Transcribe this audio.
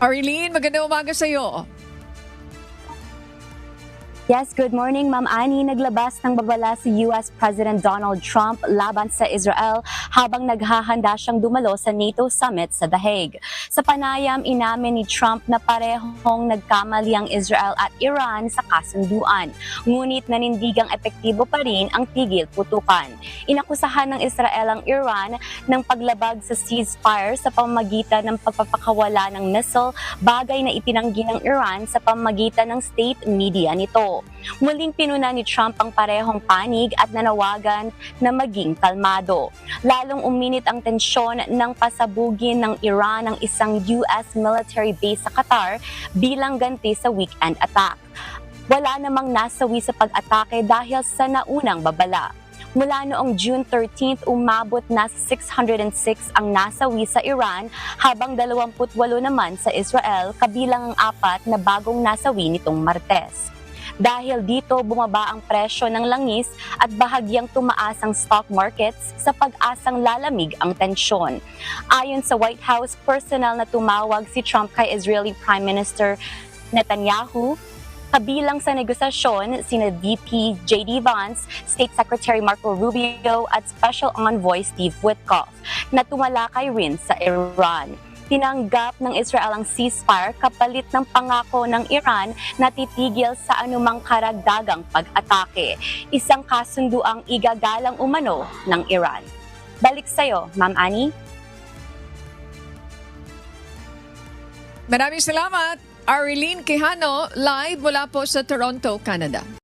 Arlene, magandang umaga sa iyo. Yes, good morning, Ma'am Ani. Naglabas ng babala si US President Donald Trump laban sa Israel habang naghahanda siyang dumalo sa NATO summit sa The Hague. Sa panayam, inamin ni Trump na parehong nagkamali ang Israel at Iran sa kasunduan. Ngunit nanindigang epektibo pa rin ang tigil putukan. Inakusahan ng Israel ang Iran ng paglabag sa ceasefire sa pamamagitan ng pagpapakawala ng missile, bagay na itinanggi ng Iran sa pamamagitan ng state media nito. Muling pinuna ni Trump ang parehong panig at nanawagan na maging kalmado. Lalong uminit ang tensyon ng pasabugin ng Iran ang isang US military base sa Qatar bilang ganti sa weekend attack. Wala namang nasawi sa pag-atake dahil sa naunang babala. Mula noong June 13, umabot na sa 606 ang nasawi sa Iran habang 28 naman sa Israel kabilang ang apat na bagong nasawi nitong Martes. Dahil dito bumaba ang presyo ng langis at bahagyang tumaas ang stock markets sa pag-asang lalamig ang tensyon. Ayon sa White House, personal na tumawag si Trump kay Israeli Prime Minister Netanyahu kabilang sa negosasyon sina VP JD Vance, State Secretary Marco Rubio at Special Envoy Steve Witkoff na tumalakay rin sa Iran. Tinanggap ng Israel ang ceasefire kapalit ng pangako ng Iran na titigil sa anumang karagdagang pag-atake. Isang kasunduang igagalang umano ng Iran. Balik sa'yo, Ma'am Ani. Maraming salamat, Arlene Quijano, live mula po sa Toronto, Canada.